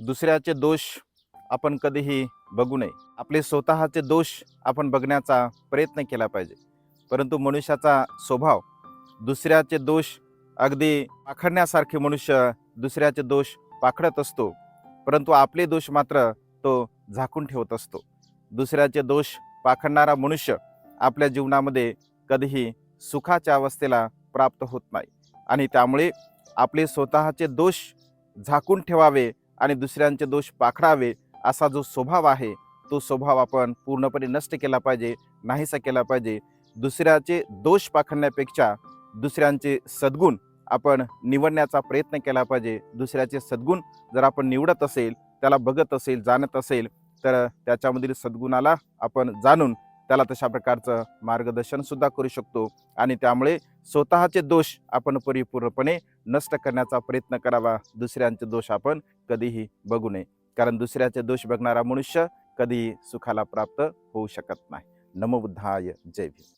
दुसऱ्याचे दोष आपण कधीही बघू नये. आपले स्वतःचे दोष आपण बघण्याचा प्रयत्न केला पाहिजे. परंतु मनुष्याचा स्वभाव दुसऱ्याचे दोष अगदी पाखडण्यासारखे मनुष्य दुसऱ्याचे दोष पाखडत असतो. परंतु आपले दोष मात्र तो झाकून ठेवत असतो. दुसऱ्याचे दोष पाखडणारा मनुष्य आपल्या जीवनामध्ये कधीही सुखाच्या अवस्थेला प्राप्त होत नाही. आणि त्यामुळे आपले स्वतःचे दोष झाकून ठेवावे आणि दुसऱ्यांचे दोष पाखडावे असा जो स्वभाव आहे तो स्वभाव आपण पूर्णपणे नष्ट केला पाहिजे नाहीसा केला पाहिजे. दुसऱ्याचे दोष पाखडण्यापेक्षा दुसऱ्यांचे सद्गुण आपण निवडण्याचा प्रयत्न केला पाहिजे. दुसऱ्याचे सद्गुण जर आपण निवडत असेल त्याला बघत असेल जाणत असेल तर त्याच्यामधील सद्गुणाला आपण जाणून त्याला तशा प्रकारचं मार्गदर्शनसुद्धा करू शकतो. आणि त्यामुळे स्वतःचे दोष आपण परिपूर्णपणे नष्ट करण्याचा प्रयत्न करावा. दुसऱ्यांचे दोष आपण कधीही बघू नये. कारण दुसऱ्याचे दोष बघणारा मनुष्य कधीही सुखाला प्राप्त होऊ शकत नाही. नमबुद्धाय जय भीम.